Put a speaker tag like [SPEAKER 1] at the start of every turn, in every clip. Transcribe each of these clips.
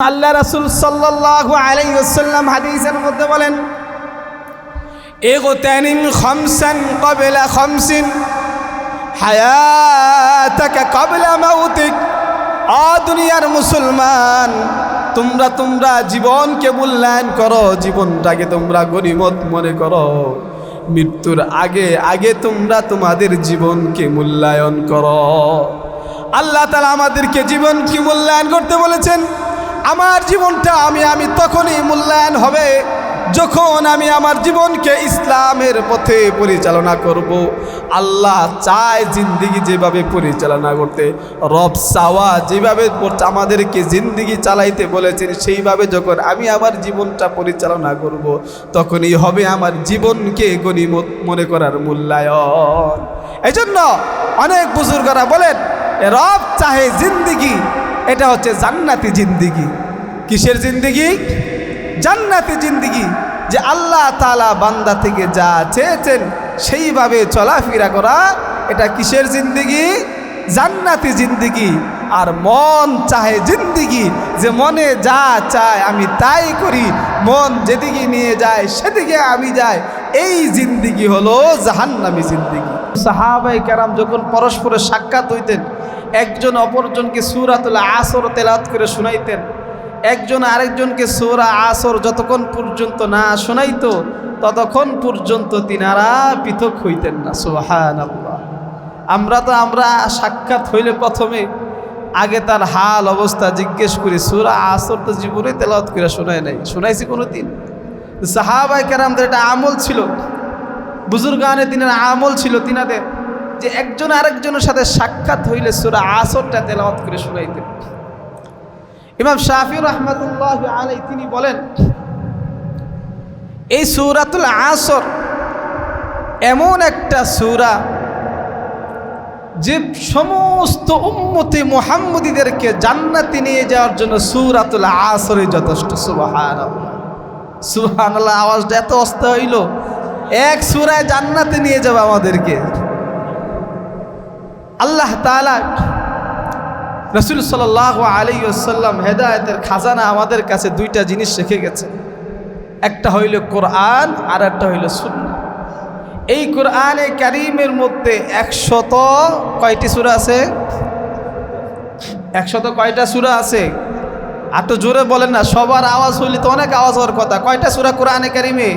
[SPEAKER 1] আল্লাহ রাসুল সাল্লাল্লাহু আলাইহি ওয়াসাল্লাম হাদিসের মধ্যে বলেন, ইগতানিম খামসান ক্বাবলা খামসিন, হায়াতাকা ক্বাবলা মাউতিক, আ দুনিয়ার মুসলমান, তোমরা তোমরা জীবনকে মূল্যায়ন করো, জীবনটাকে তোমরা গরিমত মনে করো, মৃত্যুর আগে আগে তোমরা তোমাদের জীবনকে মূল্যায়ন করো। আল্লাহ তালা আমাদেরকে জীবনকে মূল্যায়ন করতে বলেছেন আমার জীবনটা আমি আমি তখনই মূল্যায়ন হবে যখন আমি আমার জীবনকে ইসলামের পথে পরিচালনা করব। আল্লাহ চায় জিন্দিগি যেভাবে পরিচালনা করতে, রব সাওয়া যেভাবে আমাদেরকে জিন্দিগি চালাইতে বলেছেন, সেইভাবে যখন আমি আমার জীবনটা পরিচালনা করব, তখনই হবে আমার জীবনকে গণিমত মনে করার মূল্যায়ন। এই অনেক বুজুর্গরা বলেন রব চাহে জিন্দিগি, এটা হচ্ছে জান্নাতি জিন্দিগি। কিসের জিন্দিগি? জান্নাতি জিন্দিগি, যে আল্লাহ তালা বান্দা থেকে যা চেয়েছেন, সেইভাবে চলাফেরা করা, এটা কিসের জিন্দিগি? জান্নাতি জিন্দিগি। আর মন চাহে জিন্দিগি, যে মনে যা চায় আমি তাই করি, মন যেদিকে নিয়ে যায় সেদিকে আমি যাই। এই জিন্দিগি হলো জাহান্নামি জিন্দিগি। সাহাবাই কেরাম যখন পরস্পরের সাক্ষাৎ হইতেন একজন অপরজনকে সুরাতুল আসর তেলাত করে শুনাইতেন। একজন আরেকজনকে সুরা আসর যতক্ষণ পর্যন্ত না শোনাইতো, ততক্ষণ পর্যন্ত তিনারা পৃথক হইতেন না। সুহান আমরা তো, আমরা সাক্ষাৎ হইলে প্রথমে আগে তার হাল, অবস্থা জিজ্ঞেস করি, সুরা আসর তো জীবনে তেলাওয়াত করে শোনায় নাই, শোনাইছি কোনো দিন সাহাবাই কেরামদের এটা আমল ছিল। বুজুর্গানে দিনের আমল ছিল তিনাদের। যে একজন আরেকজনের সাথে সাক্ষাৎ হইলে সুরা আসরটা তেলাওয়াত করে শোনাইতেন। ইমাম শাফি রহমতুল্লাহ আলাই তিনি বলেন, এই সুরাতুল আসর এমন একটা সুরা যে সমস্ত উম্মতি মোহাম্মদীদেরকে জান্নাতি নিয়ে যাওয়ার জন্য সুরাতুল আসরে যথেষ্ট সুবাহান সুবাহান আওয়াজটা এত অস্ত হইল। এক সুরায় জান্নাতে নিয়ে যাবে আমাদেরকে। আল্লাহ তালা রসুল সাল আলী আসাল্লাম হেদায়তের খাজানা আমাদের কাছে দুইটা জিনিস রেখে গেছে। একটা হইল কোরআন আর একটা হইল সুন্না এই কোরআনে ক্যারিমের মধ্যে একশত কয়টি সুরা আছে? একশত কয়টা সুরা আছে? আর তো জোরে বলেন না, সবার আওয়াজ হইলে তো অনেক আওয়াজ হওয়ার কথা। কয়টা সুরা কোরআনে ক্যারিমে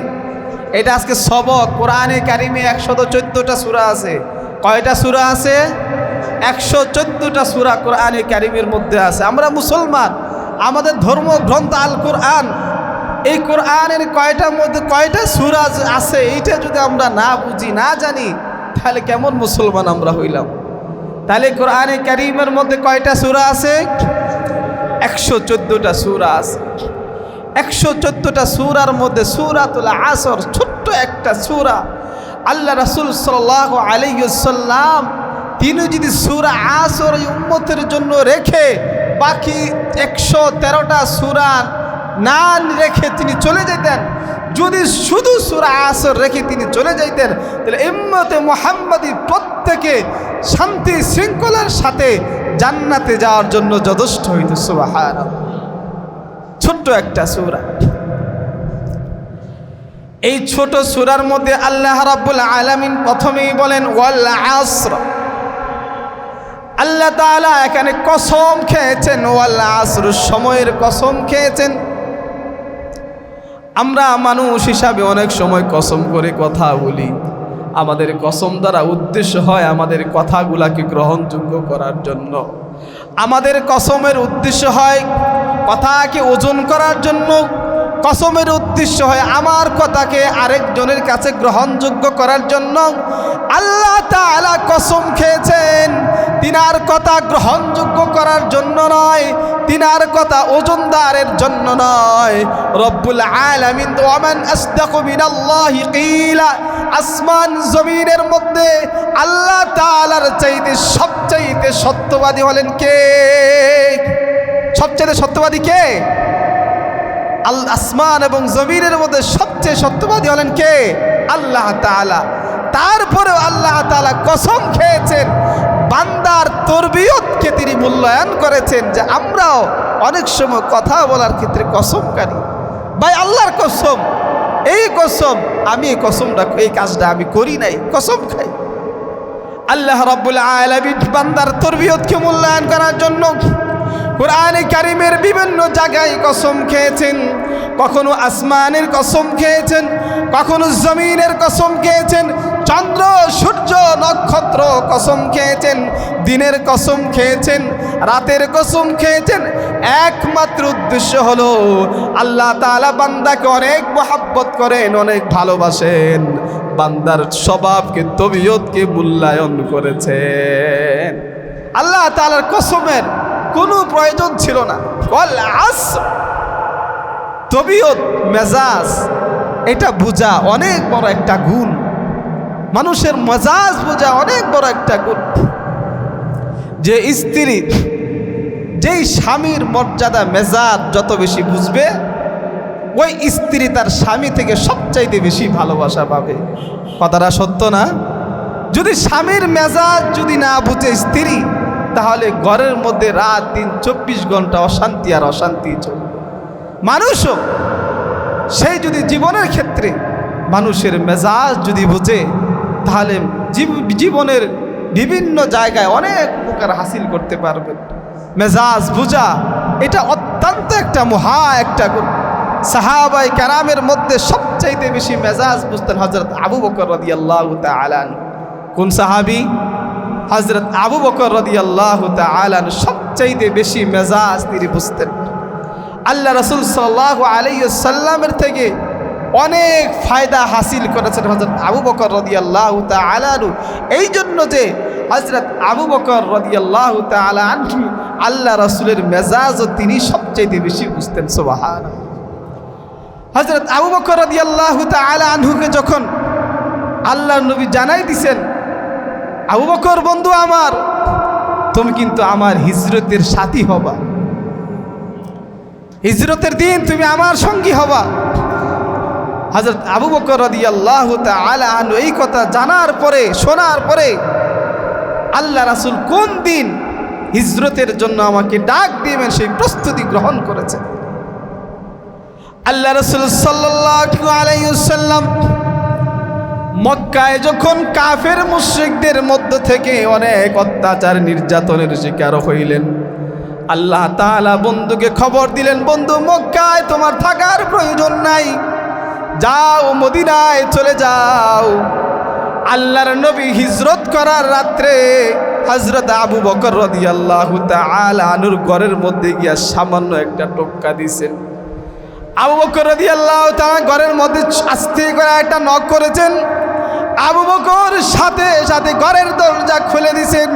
[SPEAKER 1] এটা আজকে সবক কোরআনে কারিমে একশত চোদ্দোটা সুরা আছে। কয়টা সুরা আছে? একশো চোদ্দোটা সুরা কোরআনে কারিমের মধ্যে আছে। আমরা মুসলমান, আমাদের ধর্মগ্রন্থ আল কোরআন এই কোরআনের কয়টার মধ্যে কয়টা সুরা আছে এইটা যদি আমরা না বুঝি, না জানি, তাহলে কেমন মুসলমান আমরা হইলাম? তাহলে কোরআনে কারিমের মধ্যে কয়টা সুরা আছে? একশো চোদ্দোটা সুরা আছে। একশো চোদ্দোটা সুরার মধ্যে সুরা সুরাতুল আসর ছোট্ট একটা সুরা। আল্লাহ রসুল সাল্লাহ আলাইসাল্লাম তিনি যদি সুরা আসর উম্মতের জন্য রেখে বাকি একশো তেরোটা সুরা না রেখে তিনি চলে যেতেন যদি শুধু সুরা আসর রেখে তিনি চলে যাইতেন, তাহলে এম্মতে মোহাম্মদী প্রত্যেকে শান্তি শৃঙ্খলার সাথে জান্নাতে যাওয়ার জন্য যথেষ্ট হইত সুবাহ ছোট্ট একটা সুরা। এই ছোট সুরার মধ্যে আল্লাহ রাব্বুল আলামিন প্রথমেই বলেন, ওয়াল আসর। আল্লাহ তাআলা এখানে কসম খেয়েছেন, ওয়াল আসর সময়ের কসম খেয়েছেন। আমরা মানুষ হিসাবে অনেক সময় কসম করে কথা বলি। আমাদের কসম দ্বারা উদ্দেশ্য হয় আমাদের কথাগুলাকে গ্রহণযোগ্য করার জন্য। আমাদের কসমের উদ্দেশ্য হয় কথাকে ওজন করার জন্য। কসমের উদ্দেশ্য হয় আমার কথাকে আরেকজনের কাছে গ্রহণযোগ্য করার জন্য। আল্লাহ তাআলা কসম খেয়েছেন, তিনার কথা গ্রহণযোগ্য করার জন্য নয়, তিনার কথা ওজনদারের জন্য নয়। রব্বুল আলামিন আসমান জমিনের মধ্যে আল্লাহ তাআলার চাইতে সবচাইতে সত্যবাদী হলেন কে? সবচাইতে সত্যবাদী কে? আল আসমান এবং জমিনের মধ্যে সবচেয়ে সত্যবাদী হলেন কে? আল্লাহ তাআলা। তারপরেও আল্লাহ তাআলা কসম খেয়েছেন। বান্দার তরবিয়তকে তিনি মূল্যায়ন করেছেন যে আমরাও অনেক সময় কথা বলার ক্ষেত্রে কসমকারী। ভাই, আল্লাহর কসম। এই কসম, আমি এই কসমটা, এই কাজটা আমি করি নাই, কসম খাই। আল্লাহ রব্বুল আলামিন বান্দার তরবিয়তকে মূল্যায়ন করার জন্য কোরআনে কারিমের বিভিন্ন জায়গায় কসম খেয়েছেন, কখনো আসমানের কসম খেয়েছেন, কখনো জমিনের কসম খেয়েছেন, চন্দ্র, সূর্য, নক্ষত্র কসম খেয়েছেন, দিনের কসম খেয়েছেন, রাতের কসম খেয়েছেন। একমাত্র উদ্দেশ্য হলো আল্লাহ তাআলা বান্দাকে অনেক মহাব্বত করেন, অনেক ভালোবাসেন। বান্দার স্বভাবকে, তবিয়তকে মূল্যায়ন করেছেন। আল্লাহ তালার কসমের কোনো প্রয়োজন ছিল না। আস তবিয়ত, মেজাজ, এটা বোঝা অনেক বড় একটা গুণ। মানুষের মেজাজ বোঝা অনেক বড় একটা গুণ। যে স্ত্রী যেই স্বামীর মর্যাদা, মেজাজ যত বেশি বুঝবে, ওই স্ত্রী তার স্বামী থেকে সবচাইতে বেশি ভালোবাসা পাবে। কথাটা সত্য না? যদি স্বামীর মেজাজ যদি না বুঝে স্ত্রী তাহলে ঘরের মধ্যে রাত দিন চব্বিশ ঘণ্টা অশান্তি আর অশান্তি চলবে। মানুষও, সেই যদি জীবনের ক্ষেত্রে মানুষের মেজাজ যদি বুঝে, তাহলে জীব- জীবনের বিভিন্ন জায়গায় অনেক উপকার হাসিল করতে পারবেন। মেজাজ বুঝা, এটা অত্যন্ত একটা মহা একটা। সাহাবাই কারামের মধ্যে সবচাইতে বেশি মেজাজ বুঝতেন হজরত আবু বকর রদি আল্লাহ কোন সাহাবি? হজরত আবু বকর রদি আল্লাহ আলান সবচাইতে বেশি মেজাজ তিনি বুঝতেন। আল্লাহ রসুল সাল্লাহ আলাইসাল্লামের থেকে অনেক ফায়দা হাসিল করেছেন হজরত আবু বকর রদি আল্লাহ আলানু এই জন্য যে হজরত আবু বকর রদি আল্লাহ আলানু আল্লাহ রসুলের মেজাজও তিনি সবচাইতে বেশি বুঝতেন সোবাহান হজরত আবু বকর রদি আল্লাহ আনহুকে যখন আল্লাহ নবী জানাই দিছেন আবু বকর, বন্ধু আমার, তুমি কিন্তু আমার হিজরতের সাথী হবা। হিজরতের দিন তুমি আমার সঙ্গী হবা। হজরত আবু বকর রদি আল্লাহ আনহু এই কথা জানার পরে, শোনার পরে আল্লাহ রাসুল কোন দিন হিজরতের জন্য আমাকে ডাক দিবেন সেই প্রস্তুতি গ্রহণ করেছেন। আল্লাহ রসুল সাল্লাল্লাহু আলাইহি ওয়াসাল্লাম মক্কায় যখন কাফের মুশ্রিকদের মধ্য থেকে অনেক অত্যাচার নির্যাতনের শিকার হইলেন, আল্লাহ তাআলা বন্ধুকে খবর দিলেন, বন্ধু, মক্কায় তোমার থাকার প্রয়োজন নাই। যাও মদিনায় চলে যাও। আল্লাহর নবী হিজরত করার রাত্রে হজরত আবু বকর রদি আল্লাহ আনুর ঘরের মধ্যে গিয়া সামান্য একটা টোক্কা দিছেন। আবু বকর রদি আল্লাহ তারা ঘরের মধ্যে আস্তে করে একটা নখ করেছেন। আবু বকর সাথে সাথে ঘরের দরজা খুলে দিছেন।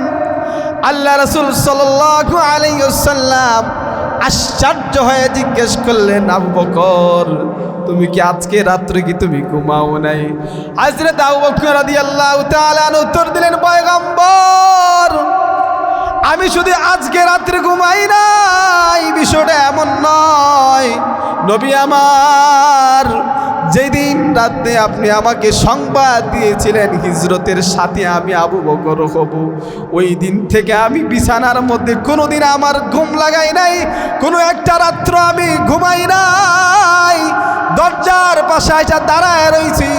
[SPEAKER 1] আল্লাহ রসুল সাল্লাল্লাহু আলাইহি ওয়াসাল্লাম আশ্চর্য হয়ে জিজ্ঞেস করলেন, আবু বকর, তুমি কি আজকে রাত্রে কি তুমি ঘুমাও নাই? হযরত আবু বকর রাদিয়াল্লাহু তাআলা উত্তর দিলেন, পয়গম্বর, আমি শুধু আজকে রাত্রে ঘুমাই নাই, বিষয়টা এমন নয়। নবী আমার যেদিন রাতে আপনি আমাকে সংবাদ দিয়েছিলেন, হিজরতের সাথে আমি আবু বকর হব। ওই দিন থেকে আমি বিছানার মধ্যে কোনোদিন আমার ঘুম লাগাই নাই, কোনো একটা রাত্র আমি ঘুমাই নাই। দরজার পাশে এসে দাঁড়ায় রয়েছি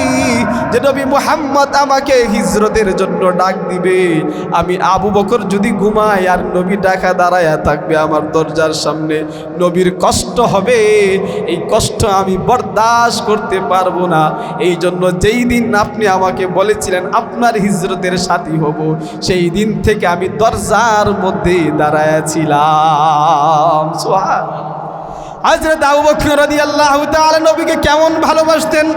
[SPEAKER 1] যে নবী মোহাম্মদ আমাকে হিজরতের জন্য ডাক দিবে। আমি আবু বকর যদি ঘুমাই আর নবী ডাকা দাঁড়ায়া থাকবে আমার দরজার সামনে, নবীর কষ্ট হবে। এই কষ্ট আমি বরদাস্ত করতে পারব না। এই জন্য যেই দিন আপনি আমাকে বলেছিলেন, আপনার হিজরতের সাথী হব, সেই দিন থেকে আমি দরজার মধ্যে দাঁড়ায়াছিলাম। সোহা হজরত আবু বকর রাদিয়াল্লাহু তাআলা নবীকে কেমন ভালোবাসতেন?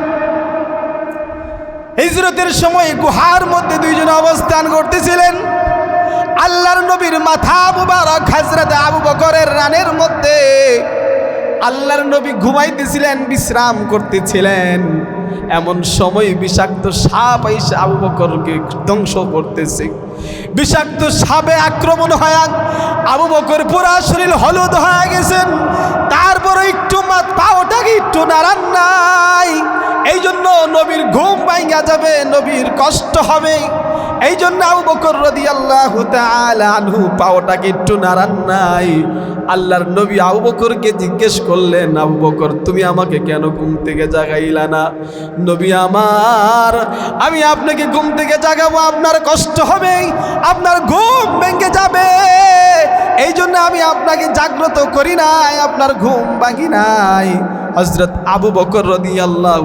[SPEAKER 1] হিজরতের সময় গুহার মধ্যে দুইজন অবস্থান করতেছিলেন। আল্লাহর নবীর মাথা মুবারক হজরত আবু বকরের রানের মধ্যে। আল্লাহর নবী ঘুমাইতেছিলেন, বিশ্রাম করতেছিলেন। এমন সময় বিষাক্ত সাপ এসে আবু বকরকে ধ্বংস করতেছে। বিষাক্ত সাপে আক্রমণ হয় আবু বকর পুরা শরীর হলুদ হয়ে গেছেন। তারপরে একটু মাত পাওটাকে একটু নাড়ান নাই। এই জন্য নবীর ঘুম ভাঙ্গা যাবে, নবীর কষ্ট হবে। এই জন্য আবু বকর রদি আল্লাহ আনহু পাওটাকে একটু নাড়ান নাই। আল্লাহর নবী আবু বকরকে জিজ্ঞেস করলেন, আবু বকর, তুমি আমাকে কেন ঘুম থেকে জাগাইলা না? নবী আমার, আমি আপনাকে ঘুম থেকে জাগাবো, আপনার কষ্ট হবে আপনার ঘুম ভেঙে যাবে। এই জন্য আমি আপনাকে জাগ্রত করি নাই, আপনার ঘুম ভাঙি নাই। হজরত আবু বকর রদি আল্লাহ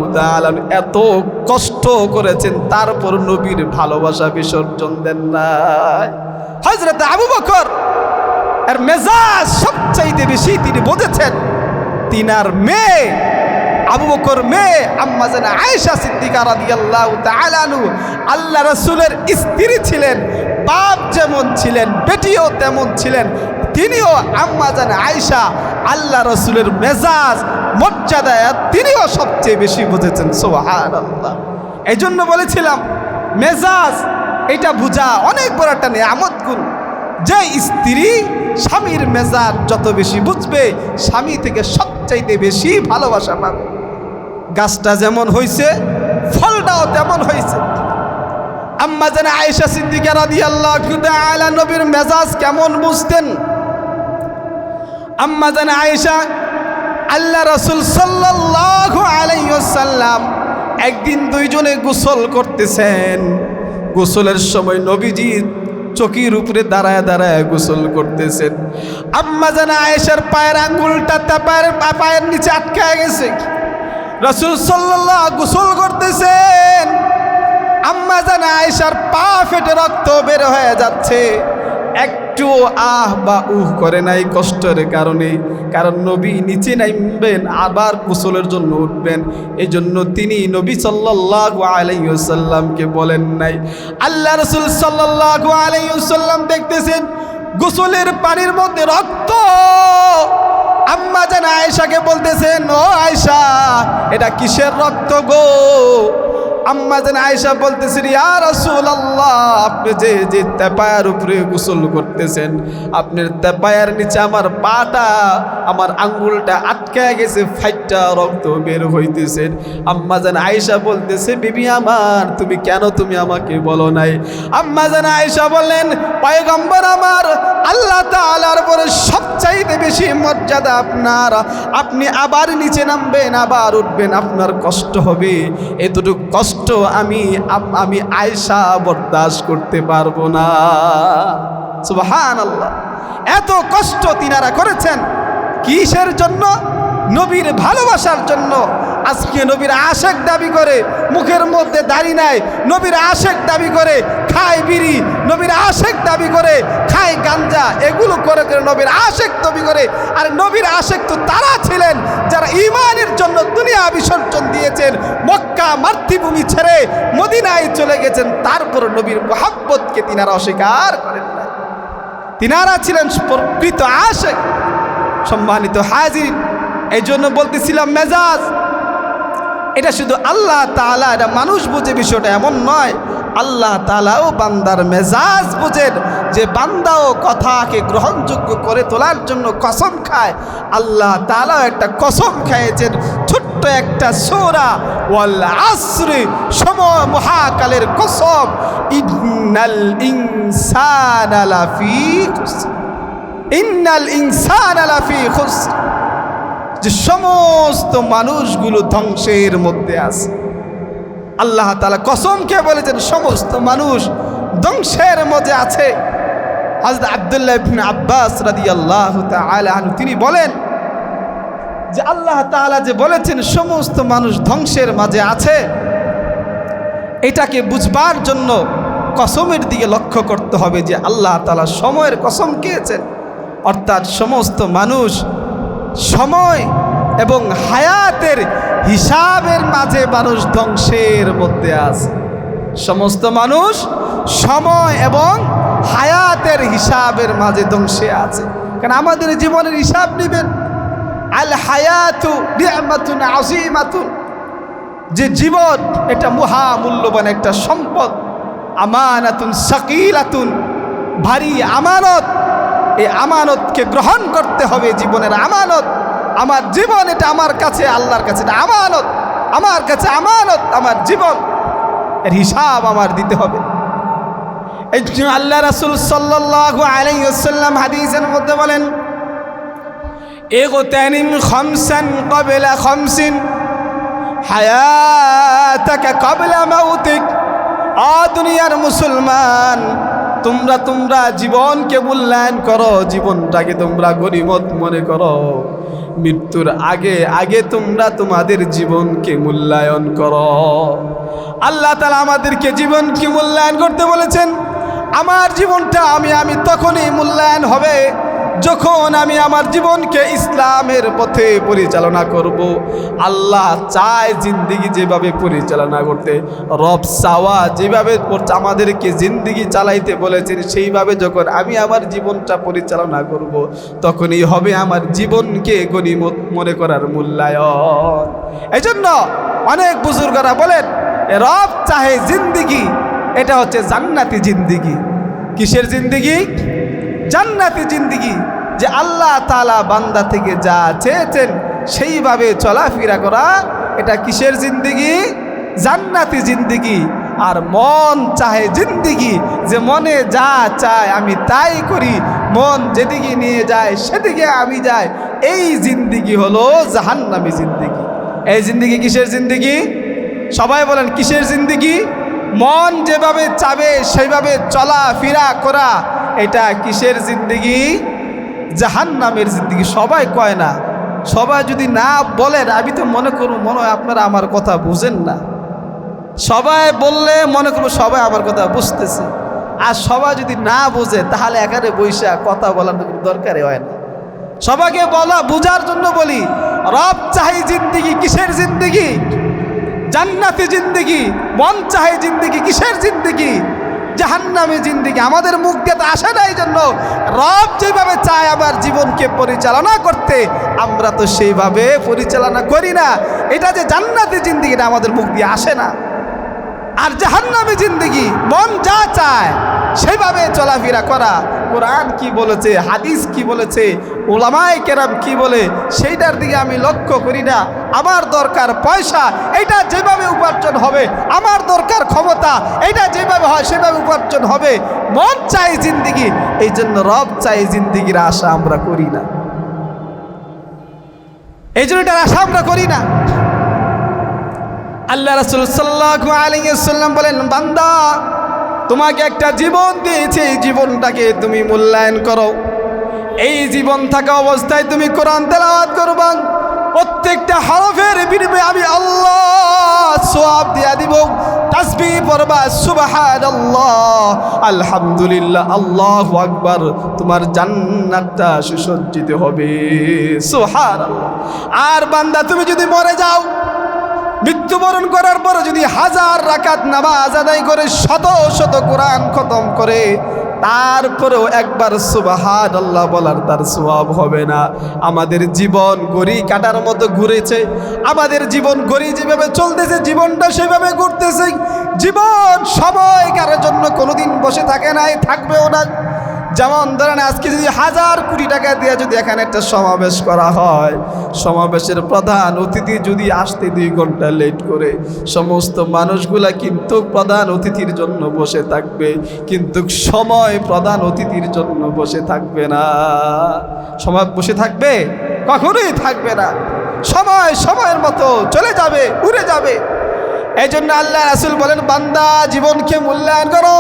[SPEAKER 1] এত কষ্ট করেছেন, তারপর নবীর ভালোবাসা বিসর্জন দেন নাই। হজরত আবু বকর, এর মেজাজ সবচাইতে বেশি তিনি বুঝেছেন, তিনার মেয়ে, আবু বকর মেয়ে আম্মা জান আয়েশা সিদ্দিকা রাদিয়াল্লাহু তাআলা আনহু আল্লাহ রাসূলের স্ত্রী ছিলেন, বাপ যেমন ছিলেন, বেটিও তেমন ছিলেন তিনিও আম্মা জান আয়েশা, আল্লাহ রাসূলের মেজাজ, মর্যাদা, তিনিও সবচেয়ে বেশি বুঝেছেন, সুবহানাল্লাহ। এই জন্য বলেছিলাম, মেজাজ, এটা বুঝা অনেক বড় একটা নিয়ামত গুণ। যে স্ত্রী স্বামীর মেজাজ যত বেশি বুঝবে, স্বামী থেকে সবচাইতে বেশি ভালোবাসা পাবে। গাছটা যেমন হয়েছে ফলটাও তেমন হয়েছে আম্মা যেন আয়েশা সিদ্দিকা রাদিয়াল্লাহু তাআলা নবীর মেজাজ কেমন বুঝতেন? আম্মা যেন আয়েশা, আল্লাহ রসুল সাল্লাল্লাহু আলাইহি ওয়াসাল্লাম একদিন দুইজনে গোসল করতেছেন। গোসলের সময় নবীজি চকির উপরে দাঁড়ায় দাঁড়ায় গোসল করতেছেন। আম্মা জানা আয়েশার পায়ের আঙ্গুলটা তা পায়ের পায়ের নিচে আটকায় গেছে। রসুল সাল্লাল্লাহ গোসল করতেছেন। আম্মা জানা আয়েশার পা ফেটে রক্ত বের হয়ে যাচ্ছে। একটু আহ বা উহ করে নাই কষ্টের কারণে। কারণ নবী নিচে নামবেন, আবার গোসলের জন্য উঠবেন। এই জন্য তিনি নবী সাল্লাল্লাহু আলাইহি ওয়াসাল্লামকে বলেন নাই। আল্লাহ রসুল সাল্লাল্লাহু আলাইহি ওয়াসাল্লাম দেখতেছেন, গোসলের পানির মধ্যে রক্ত। আম্মা যেন আয়েশাকে বলতেছেন, ও আয়েশা, এটা কিসের রক্ত গো? আম্মা যেন আয়সা বলতেছেন, ইয়া রাসূলুল্লাহ, আপনি যে যে তেপায়ার উপরে গোসল করতেছেন, আপনার তেপায়ার নিচে আমার পাটা, আমার আঙ্গুলটা আটকে গেছে, ফাইটটা রক্ত বের হইতেছেন আম্মা যেন আয়সা বলতেছে, বিবি আমার, তুমি কেন তুমি আমাকে বলো নাই? আম্মা যেন আয়সা বললেন, পয়গম্বর আমার, আল্লাহ তাআলার পরে সবচাইতে বেশি মর্যাদা আপনার। আপনি আবার নিচে নামবেন, আবার উঠবেন, আপনার কষ্ট হবে। এতটুকু কষ্ট আমি আমি আয়সা বরদাস্ত করতে পারব না। সুবাহান আল্লাহ এত কষ্ট তিনারা করেছেন কিসের জন্য? নবীর ভালোবাসার জন্য আজকে নবীর আশেক দাবি করে মুখের মধ্যে দাড়ি নাই, নবীর আশেক দাবি করে খায় বিড়ি, নবীর আশেক দাবি করে খায় গাঞ্জা, এগুলো করে করে নবীর আশেক দাবি করে। আর নবীর আশেক তো তারা ছিলেন যারা ইমানের জন্য দুনিয়া বিসর্জন দিয়েছেন, মক্কা মাতৃভূমি ছেড়ে মদিনায় চলে গেছেন, তারপর নবীর মোহাব্বতকে তিনারা অস্বীকার করেন তিনারা ছিলেন প্রকৃত আশেক, সম্মানিত হাজির। এই জন্য বলতেছিলাম, মেজাজ। এটা শুধু আল্লাহ তাআলা, এটা মানুষ বুঝে বিষয়টা এমন নয়। আল্লাহ তাআলাও বান্দার মেজাজ বুঝেন যে বান্দাও কথাকে গ্রহণযোগ্য করে তোলার জন্য কসম খায়। আল্লাহ তাআলাও একটা কসম খাইয়েছেন, ছোট্ট একটা সোরা, ওয়াল আসরে, সময় মহাকালের কসম। ইন্নাল ইনসানা লাফি খুসর। ইন্নাল ইনসান আলাফি খুসর। যে সমস্ত মানুষগুলো ধ্বংসের মধ্যে আছে। আল্লাহ তালা কসমকে বলেছেন, সমস্ত মানুষ ধ্বংসের মধ্যে আছে। হজরত আবদুল্লাহ আব্বাস রাদিয়াল্লাহু তাআলা আনহু, তিনি বলেন যে আল্লাহ তাআলা যে বলেছেন, সমস্ত মানুষ ধ্বংসের মাঝে আছে। এটাকে বুঝবার জন্য কসমের দিকে লক্ষ্য করতে হবে যে আল্লাহ তালা সময়ের কসম খেয়েছেন। অর্থাৎ সমস্ত মানুষ সময় এবং হায়াতের হিসাবের মাঝে মানুষ ধ্বংসের মধ্যে আছে। সমস্ত মানুষ সময় এবং হায়াতের হিসাবের মাঝে ধ্বংসে আছে। কারণ আমাদের জীবনের হিসাব নেবেন। আল হায়াতু আজিমাতুন যে জীবন এটা মহামূল্যবান একটা সম্পদ। আমানাতুন সাকিলাতুন। ভারী আমানত। এই আমানতকে গ্রহণ করতে হবে জীবনের আমানত। আমার জীবন এটা আমার কাছে, আল্লাহর কাছে এটা আমানত। আমার কাছে আমানত, আমার জীবন। এর হিসাব আমার দিতে হবে। এই আল্লাহ রাসুল সাল্লাহ আলাইসাল্লাম হাদিসের মধ্যে বলেন এগোতানিম খমসান কবেলা খমসিন, হায়াতাকা কবেলা মাউতিক অ দুনিয়ার মুসলমান তোমরা তোমরা জীবনকে মূল্যায়ন করো, জীবনটাকে তোমরা গরিমত মনে করো। মৃত্যুর আগে আগে তোমরা তোমাদের জীবনকে মূল্যায়ন করো। আল্লাহ তালা আমাদেরকে জীবনকে মূল্যায়ন করতে বলেছেন, আমার জীবনটা আমি আমি তখনই মূল্যায়ন হবে যখন আমি আমার জীবনকে ইসলামের পথে পরিচালনা করব, আল্লাহ চায় জিন্দিগি যেভাবে পরিচালনা করতে। রব সাওয়া যেভাবে আমাদেরকে জিন্দিগি চালাইতে বলেছেন, সেইভাবে যখন আমি আমার জীবনটা পরিচালনা করব, তখনই হবে আমার জীবনকে গণিমত মনে করার মূল্যায়ন। এই জন্য অনেক বুজুর্গরা বলেন, রব চাহে জিন্দিগি, এটা হচ্ছে জান্নাতি জিন্দিগি। কিসের জিন্দিগি? জান্নাতি জিন্দিগি যে আল্লাহ তালা বান্দা থেকে যা চেয়েছেন, সেইভাবে চলাফেরা করা, এটা কিসের জিন্দিগি? জান্নাতি জিন্দিগি। আর মন চাহে জিন্দিগি, যে মনে যা চায় আমি তাই করি। মন যেদিকে নিয়ে যায়, সেদিকে আমি যাই। এই জিন্দিগি হলো জাহান্নামি জিন্দিগি। এই জিন্দিগি কিসের জিন্দিগি? সবাই বলেন, কিসের জিন্দিগি? মন যেভাবে চাবে, সেইভাবে চলা ফিরা করা। এটা কিসের জিন্দিগি? জাহান নামের জিন্দিগি। সবাই কয় না। সবাই যদি না বলেন, আমি তো মনে করুন মনে হয় আপনারা আমার কথা বুঝেন না। সবাই বললে মনে করব সবাই আমার কথা বুঝতেছে। আর সবাই যদি না বোঝে, তাহলে এখানে বৈশা কথা বলার কোনো দরকারই হয় না। সবাইকে বলা, বুঝার জন্য বলি, রব চাহি জিন্দিগি কিসের জিন্দিগি? জান্নাতি জিন্দিগি, মন চাহে জিন্দিগি কিসের জিন্দিগি? জাহান্নামে জিন্দিগি আমাদের মুখ দিয়ে তো আসে না এই জন্য রব যেভাবে চায় আমার জীবনকে পরিচালনা করতে, আমরা তো সেইভাবে পরিচালনা করি না। এটা যে জান্নাতি জিন্দিগিটা আমাদের মুখ দিয়ে আসে না। আর জাহান্নামী জিন্দিগি মন যা চায়, সেভাবে চলাফেরা করা। কোরআন কি বলেছে, হাদিস কি বলেছে ওলামাই কেরাম কি বলে, সেইটার দিকে আমি লক্ষ্য করি না। আমার দরকার পয়সা এটা যেভাবে উপার্জন হবে, আমার দরকার ক্ষমতা এটা যেভাবে হয় সেভাবে উপার্জন হবে। মন চাই জিন্দিগি এই জন্য রব চাই জিন্দিগির আশা আমরা করি না। এই জন্য এটার আশা আমরা করি না। আল্লাহ রাসুল সাল্লাহ বলেন, বান্দা, তোমাকে একটা জীবন দিয়েছে, এই জীবনটাকে তুমি মূল্যায়ন করো। এই জীবন থাকা অবস্থায় তুমি কোরআন তেলাওয়াত করবা। প্রত্যেকটা হরফের বিনিময়ে আমি আল্লাহ সোয়াব দিয়া দিব। তাসবি পড়বা, সুবহানাল্লাহ। আলহামদুলিল্লাহ, আল্লাহু আকবার। তোমার জান্নাতটা সুসজ্জিত হবে। সুবহানাল্লাহ। আর বান্দা, তুমি যদি মরে যাও, মৃত্যুবরণ করার পরে যদি হাজার রাকাত নামাজ আদায় করে শত শত কোরআন খতম করে তারপরেও একবার সুবাহান আল্লাহ বলার তার সোয়াব হবে না। আমাদের জীবন গড়ি কাটার মতো ঘুরেছে। আমাদের জীবন গড়ি যেভাবে চলতেছে, জীবনটা সেভাবে ঘুরতেছে। জীবন সময়কারের জন্য কোনোদিন বসে থাকে নাই, থাকবেও না। যেমন ধরেন আজকে যদি হাজার কোটি টাকা দিয়ে যদি এখানে একটা সমাবেশ করা হয়, সমাবেশের প্রধান অতিথি যদি আসতে দুই ঘণ্টা লেট করে, সমস্ত মানুষগুলা কিন্তু প্রধান অতিথির জন্য বসে থাকবে, কিন্তু সময় প্রধান অতিথির জন্য বসে থাকবে না। সময় বসে থাকবে? কখনোই থাকবে না। সময় সময়ের মতো চলে যাবে, উড়ে যাবে। এই জন্য আল্লাহ রাসুল বলেন, বান্দা জীবনকে মূল্যায়ন করো।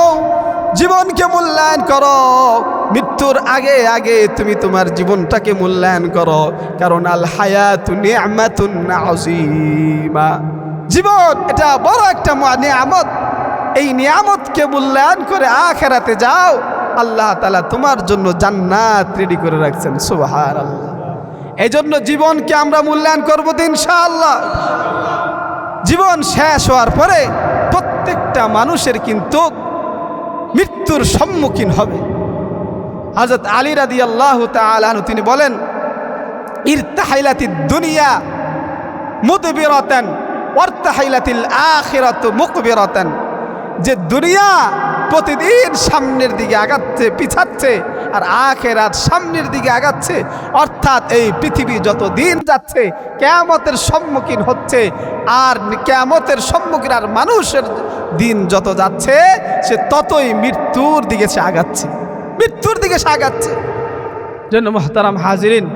[SPEAKER 1] জীবনকে মূল্যায়ন করো। মৃত্যুর আগে আগে তুমি তোমার জীবনটাকে মূল্যায়ন করো। কারণ আল হায়াতু নিয়ামাতুন আজিমা জীবন, এটা বড় একটা নিয়ামত। এই নিয়ামতকে মূল্যায়ন করে আখেরাতে যাও। আল্লাহ তালা তোমার জন্য জান্নাত রেডি করে রাখছেন। সুবাহার আল্লাহ এই জন্য জীবনকে আমরা মূল্যায়ন করব তো ইনশাআল্লাহ। জীবন শেষ হওয়ার পরে প্রত্যেকটা মানুষের কিন্তু মৃত্যুর সম্মুখীন হবে। হজরত আলী রাদি আল্লাহ তালু তিনি বলেন ইরতাহাইলাতি দুনিয়া মুদবিরতেন অর্তাহাইলাতিল আখিরাত মুকবিরতেন। যে দুনিয়া প্রতিদিন সামনের দিকে আগাচ্ছে, পিছাচ্ছে, আর আখেরাত সামনের দিকে আগাচ্ছে, অর্থাৎ এই পৃথিবী যত দিন যাচ্ছে, কেয়ামতের সম্মুখীন হচ্ছে, আর কেয়ামতের সম্মুখীন আর মানুষের দিন যত যাচ্ছে, সে ততই মৃত্যুর দিকে সে আগাচ্ছে। মৃত্যুর দিকে সে আগাচ্ছে। জন্য মহতারাম হাজিরিন,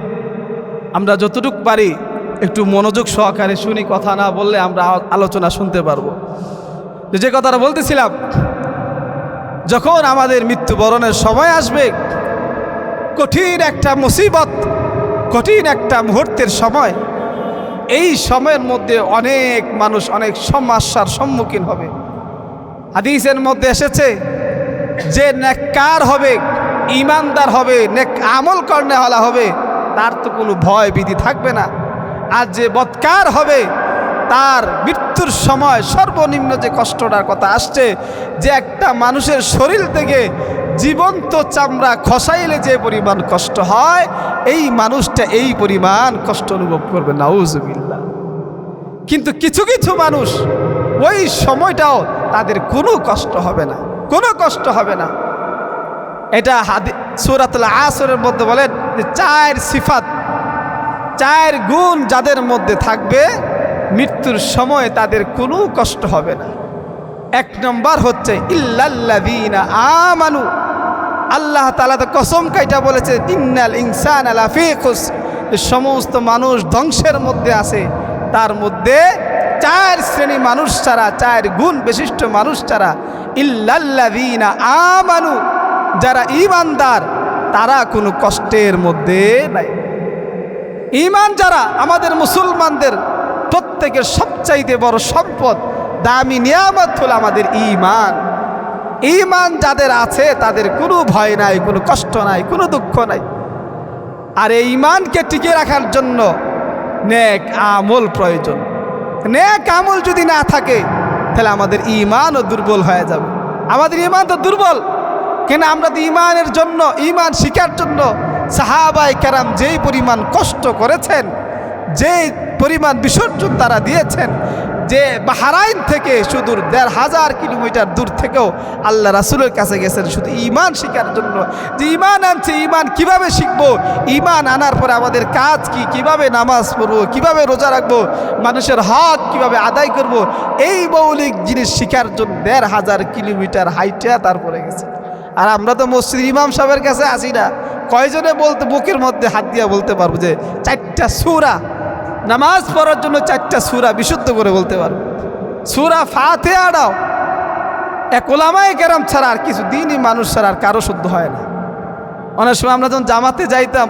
[SPEAKER 1] আমরা যতটুক পারি একটু মনোযোগ সহকারে শুনি, কথা না বললে আমরা আলোচনা শুনতে পারব। যে কথাটা বলতেছিলাম, যখন আমাদের মৃত্যুবরণের সময় আসবে, কঠিন একটা মুসিবত, কঠিন একটা মুহূর্তের সময়, এই সময়ের মধ্যে অনেক মানুষ অনেক সমস্যার সম্মুখীন হবে। হাদিসের মধ্যে এসেছে যে নেককার হবে, ইমানদার হবে, নেক আমল করনে হলা হবে, তার তো কোনো ভয় বিধি থাকবে না। আর যে বৎকার হবে, তার মৃত্যুর সময় সর্বনিম্ন যে কষ্টটার কথা আসছে, যে একটা মানুষের শরীর থেকে জীবন্ত চামড়া খসাইলে যে পরিমাণ কষ্ট হয়, এই মানুষটা এই পরিমাণ কষ্ট অনুভব করবে, নাউজুবিল্লাহ। কিন্তু কিছু কিছু মানুষ ওই সময়টাও তাদের কোনো কষ্ট হবে না, কোনো কষ্ট হবে না। এটা হাদি, সুরাতুল আসরের মধ্যে বলেন যে চার সিফাত, চার গুণ যাদের মধ্যে থাকবে, মৃত্যুর সময় তাদের কোনো কষ্ট হবে না। এক নম্বর হচ্ছে, ইল্লাল্লাযীনা আমানু। আল্লাহ তাআলা তো কসম কাইটা বলেছে, ইন্নাল ইনসান আলা ফি যে সমস্ত মানুষ ধ্বংসের মধ্যে আছে, তার মধ্যে চার শ্রেণি মানুষ ছাড়া, চার গুণ বিশিষ্ট মানুষ ছাড়া ইল্লাল্লাযীনা আমানু, যারা ঈমানদার, তারা কোনো কষ্টের মধ্যে নাই। ইমান যারা আমাদের মুসলমানদের প্রত্যেকের সবচাইতে বড় সম্পদ, দামি নিয়ামত হলো আমাদের ইমান ইমান যাদের আছে, তাদের কোনো ভয় নাই, কোনো কষ্ট নাই, কোনো দুঃখ নাই। আর এই ইমানকে টিকে রাখার জন্য নেক আমল প্রয়োজন। নেক আমল যদি না থাকে, তাহলে আমাদের ইমানও দুর্বল হয়ে যাবে। আমাদের ইমান তো দুর্বল, কেন আমরা তো ইমানের জন্য ইমান শিকার জন্য সাহাবাই কেরাম যেই পরিমাণ কষ্ট করেছেন, যেই পরিমাণ বিসর্জন তারা দিয়েছেন যে বাহারাইন থেকে সুদূর দেড় হাজার কিলোমিটার দূর থেকেও আল্লাহ রাসুলের কাছে গেছেন। শুধু ইমান শেখার জন্য। যে ইমান আনছে ইমান কীভাবে শিখব? ইমান আনার পরে আমাদের কাজ কি? কীভাবে নামাজ পড়ব? কীভাবে রোজা রাখব? মানুষের হক কীভাবে আদায় করব? এই মৌলিক জিনিস শিখার জন্য দেড় হাজার কিলোমিটার হাইটে তারপরে গেছে। আর আমরা তো মসজিদ ইমাম সাহেবের কাছে আসি না। কয়জনে বলতে, বুকের মধ্যে হাত দিয়া বলতে পারব যে, চারটা সুরা নামাজ পড়ার জন্য চারটা সুরা বিশুদ্ধ করে বলতে পারব। সুরা ফাতে আড়াও এক ওলামায় কেরাম ছাড়া আর কিছু দিনই মানুষ ছাড়া আর কারও শুদ্ধ হয় না। অনেক সময় আমরা যখন জামাতে যাইতাম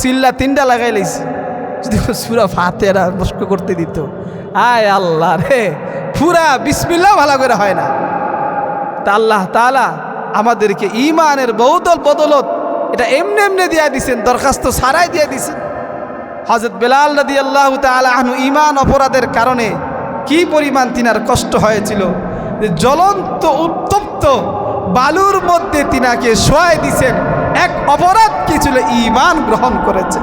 [SPEAKER 1] চিল্লা তিনটা লাগাই লাইছি। যদি সুরা ফাতে নষ্ট করতে দিত। আয় আল্লাহ রে, পুরা বিসমিল্লাও ভালো করে হয় না। তা আল্লাহ তালা আমাদেরকে ইমানের বৌদল বদলত এটা এমনি এমনি দিয়া দিছেন, দরখাস্ত সারাই দিয়ে দিছেন। হজরত বেলাল নদী আল্লাহ তালু ইমান অপরাধের কারণে কি পরিমাণ তিনার কষ্ট হয়েছিল? যে জ্বলন্ত, উত্তপ্ত বালুর মধ্যে তিনাকে শোয়াই দিছেন। এক অপরাধ কি ছিল? ইমান গ্রহণ করেছে।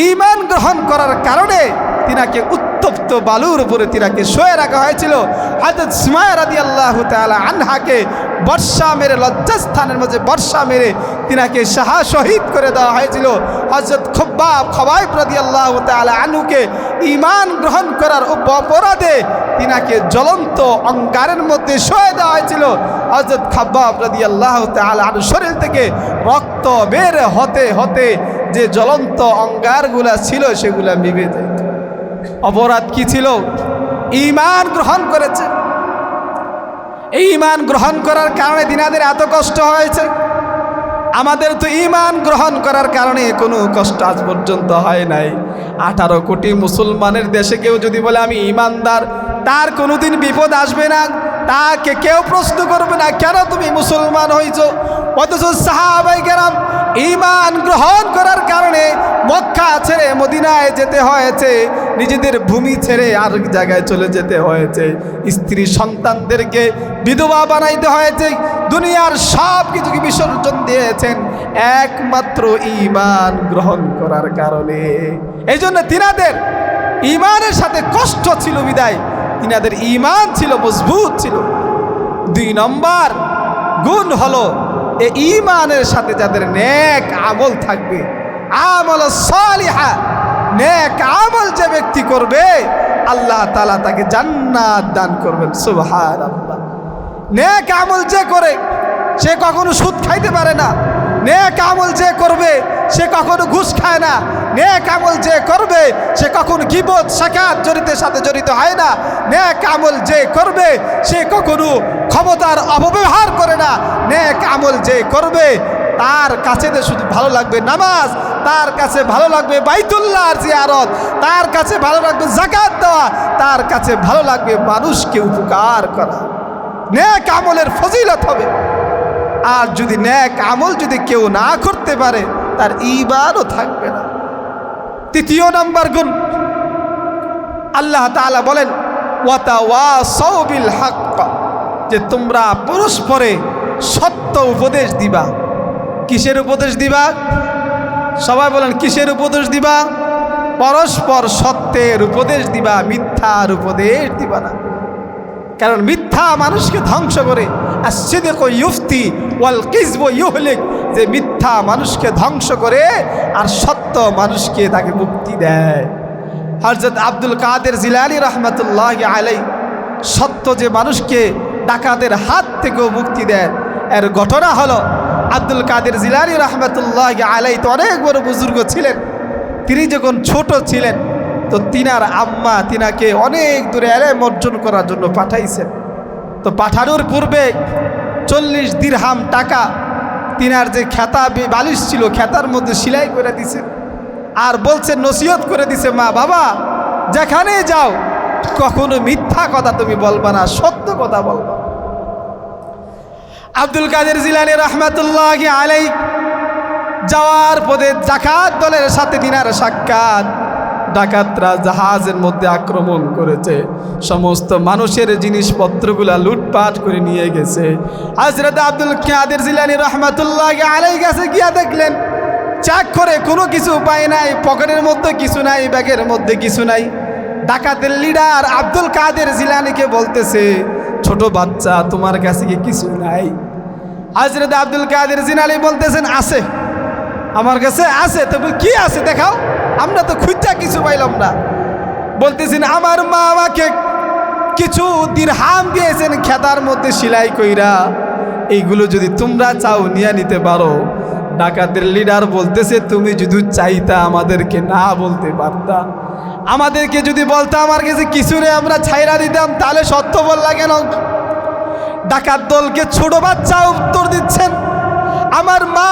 [SPEAKER 1] ইমান গ্রহণ করার কারণে তিনাকে উত্তপ্ত বালুর উপরে তিনাকে শোয়ে রাখা হয়েছিল। হাজরত সুমায় রাদি আল্লাহ তালা আনহাকে বর্ষা মেরে, লজ্জাস্থানের মধ্যে বর্ষা মেরে তিনাকে সাহা শহীদ করে দেওয়া হয়েছিল। হজরত খব্বাব খবাইব রাদি আল্লাহ তালা আনুকে ইমান গ্রহণ করার অপরাধে তিনাকে জ্বলন্ত অঙ্গারের মধ্যে শোয়ে দেওয়া হয়েছিল। হজরত খাব্বাব রাদি আল্লাহ তালা আনু শরীর থেকে রক্ত বের হতে হতে যে জ্বলন্ত অঙ্গারগুলা ছিল সেগুলা যেত। অপরাধ কি ছিল? ইমান গ্রহণ করেছে এই ইমান গ্রহণ করার কারণে দিনাদের এত কষ্ট হয়েছে। আমাদের তো ইমান গ্রহণ করার কারণে কোনো কষ্ট আজ পর্যন্ত হয় নাই। আঠারো কোটি মুসলমানের দেশে কেউ যদি বলে, আমি ইমানদার তার কোনোদিন বিপদ আসবে না। তাকে কেউ প্রশ্ন করবে না, কেন তুমি মুসলমান হয়েছ অথচ সাহাবাই গেরাম ইমান গ্রহণ করার কারণে মক্কা ছেড়ে মদিনায় যেতে হয়েছে। নিজেদের ভূমি ছেড়ে আর জায়গায় চলে যেতে হয়েছে। স্ত্রী সন্তানদেরকে বিধবা বানাইতে হয়েছে। দুনিয়ার সব কিছুকে বিসর্জন দিয়েছেন একমাত্র ইমান গ্রহণ করার কারণে। এই জন্য তিনাদের ইমানের সাথে কষ্ট ছিল বিদায়। তিনাদের ইমান ছিল, মজবুত ছিল। দুই নম্বর গুণ হলো ইমানের সাথে যাদের নেক আমল থাকবে, আমল সালিহা, নেক আমল যে ব্যক্তি করবে, আল্লাহ তালা তাকে জান্নাত দান করবেন সুবহান আল্লাহ নেক আমল যে করে, সে কখনো সুদ খাইতে পারে না। নেক আমল যে করবে, সে কখনো ঘুষ খায় না। নেক আমল যে করবে, সে কখনো গিবত, সাকাত জড়িতের সাথে জড়িত হয় না। নেক আমল যে করবে, সে কখনো ক্ষমতার অপব্যবহার করে না। নেক আমল যে করবে, তার কাছে তো শুধু ভালো লাগবে নামাজ, তার কাছে ভালো লাগবে বাইতুল্লাহর জিয়ারত, তার কাছে ভালো লাগবে জাকাত দেওয়া, তার কাছে ভালো লাগবে মানুষকে উপকার করা। নেক আমলের ফজিলত হবে। আর যদি ন্যাক আমল যদি কেউ না করতে পারে, তার ইবারও থাকবে না। তৃতীয় নাম্বার গুণ, আল্লাহ তাআলা বলেন যে তোমরা পরস্পরে সত্য উপদেশ দিবা। কিসের উপদেশ দিবা? সবাই বলেন, কিসের উপদেশ দিবা? পরস্পর সত্যের উপদেশ দিবা, মিথ্যার উপদেশ দিবা না। কারণ মিথ্যা মানুষকে ধ্বংস করে সিদেক ইউফতি ওয়াল কিসব ইউহলিক, যে মিথ্যা মানুষকে ধ্বংস করে আর সত্য মানুষকে তাকে মুক্তি দেয়। হরজত আব্দুল কাদের জিলানি রহমতুল্লাহ আলাই সত্য যে মানুষকে ডাকাতের হাত থেকেও মুক্তি দেয়। এর ঘটনা হলো, আব্দুল কাদের জিলানি রহমতুল্লাহ আলাই তো অনেক বড় বুজুর্গ ছিলেন, তিনি যখন ছোট ছিলেন, তো তিনার আম্মা তিনাকে অনেক দূরে এলেম অর্জন করার জন্য পাঠাইছেন। তো পাঠানোর পূর্বে চল্লিশ দিরহাম টাকা তিনার যে খেতা বালিশ ছিল, খেতার মধ্যে সেলাই করে দিছে। আর বলছে, নসিহত করে দিছে, মা, বাবা, যেখানে যাও, কখনো মিথ্যা কথা তুমি বলবা না, সত্য কথা বলবা। আব্দুল কাদের জিলানি রহমাতুল্লাহ আলাই যাওয়ার পদে জাকাত দলের সাথে দিনার সাক্ষাৎ। ডাকাতরা জাহাজের মধ্যে আক্রমণ করেছে। সমস্ত মানুষের জিনিসপত্রগুলা লুটপাট করে নিয়ে গেছে। হজরত আব্দুল কাদের জিলানি রহমাতুল্লাহ আলাই গেছে গিয়া দেখলেন চাক করে কোনো কিছু উপায় নাই পকেটের মধ্যে কিছু নাই ব্যাগের মধ্যে কিছু নাই। ডাকাতের লিডার আব্দুল কাদের জিলানিকে বলতেছে ছোট বাচ্চা তোমার কাছে কি কিছু নাই? হজরত আব্দুল কাদের জিনালি বলতেছেন আছে। আমার কাছে আছে তো বল, কি আছে দেখাও। আমরা তো খুঁজা কিছু পাইলাম না। বলতেছেন, আমার মা আমাকে কিছু দিরহাম দিয়েছেন খেতার মধ্যে সেলাই কইরা। এইগুলো যদি তোমরা চাও নিয়ে নিতে পারো। ডাকাতের লিডার বলতেছে, তুমি যদি চাইতা আমাদেরকে না বলতে পারতা। আমাদেরকে যদি বলতা আমার কাছে কিছু নেই আমরা ছাইরা দিতাম, তাহলে সত্য বললা কেন? ডাকাত দলকে ছোট বাচ্চা উত্তর দিচ্ছেন, আমার মা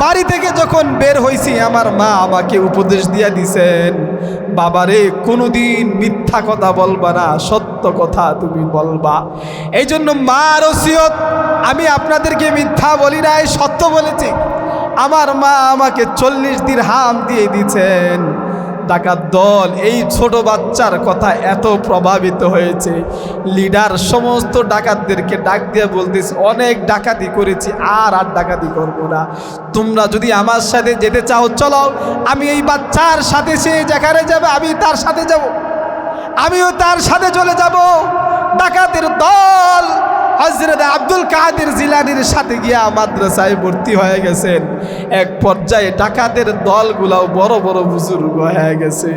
[SPEAKER 1] বাড়ি থেকে যখন বের হয়েছি আমার মা আমাকে উপদেশ দিয়া দিছেন, বাবারে, কোনোদিন মিথ্যা কথা বলবা না, সত্য কথা তুমি বলবা। এই জন্য মার ওসিয়ত আমি আপনাদেরকে মিথ্যা বলি নাই, সত্য বলেছি। আমার মা আমাকে চল্লিশ দিন হাম দিয়ে দিছেন। ডাকাত দল, এই ছোট বাচ্চার কথা এত প্রভাবিত হয়েছে। লিডার সমস্ত ডাকাতদেরকে ডাক দিয়ে বলতেছে, অনেক ডাকাতি করেছি, আর আর ডাকাতি করব না। তোমরা যদি আমার সাথে যেতে চাও, চলো। আমি এই বাচ্চার সাথে সে যেখানে যাবে, আমি তার সাথে যাব। আমিও তার সাথে চলে যাব। ডাকাতের দল হজরত আব্দুল কাদের জিলানির সাথে গিয়া মাদ্রাসায় ভর্তি হয়ে গেছেন। এক পর্যায়ে ডাকাতের দলগুলাও বড় বড় বুজুর্গ হয়ে গেছে।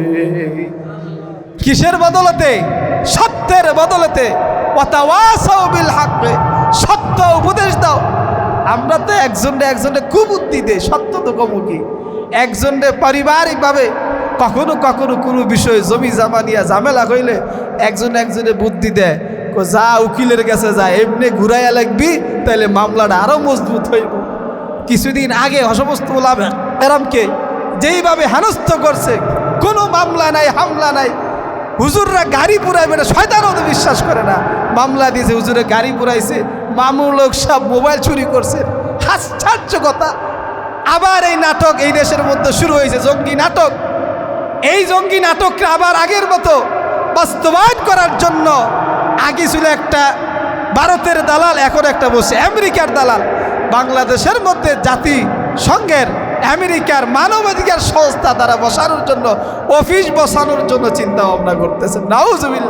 [SPEAKER 1] কিসের বদলতে? সত্যের বদলতে। সত্য উপদেশ দাও। আমরা তো একজনরে একজনে কুবুদ্ধি দেই। সত্য তো কমুকি একজনরে পারিবারিকভাবে কখনো কখনো কোনো বিষয়ে জমি জামা নিয়ে ঝামেলা হইলে একজন একজনে বুদ্ধি দেয়। কো, যা উকিলের কাছে যা, এমনি ঘুরাইয়া লাগবি তাহলে মামলাটা আরও মজবুত হইব। কিছুদিন আগে অসমস্ত ওলামা এরামকে যেইভাবে হেনস্থ করছে, কোনো মামলা নাই, হামলা নাই, হুজুররা গাড়ি পুরাইবে না শয়তানও তো বিশ্বাস করে না। মামলা দিয়েছে, হুজুরে গাড়ি পুরাইছে মামুর লোক সব মোবাইল চুরি করছে। হাস্যার্য কথা আবার এই নাটক এই দেশের মধ্যে শুরু হয়েছে, জঙ্গি নাটক। এই জঙ্গি নাটককে আবার আগের মতো বাস্তবায়ন করার জন্য আগে ছিল একটা ভারতের দালাল, এখন একটা বসে আমেরিকার দালাল। বাংলাদেশের মধ্যে জাতি সংঘের আমেরিকার মানবাধিকার সংস্থা দ্বারা বসানোর জন্য, অফিস বসানোর জন্য চিন্তা ভাবনা করতেছে। নাউজুবিল্লাহ।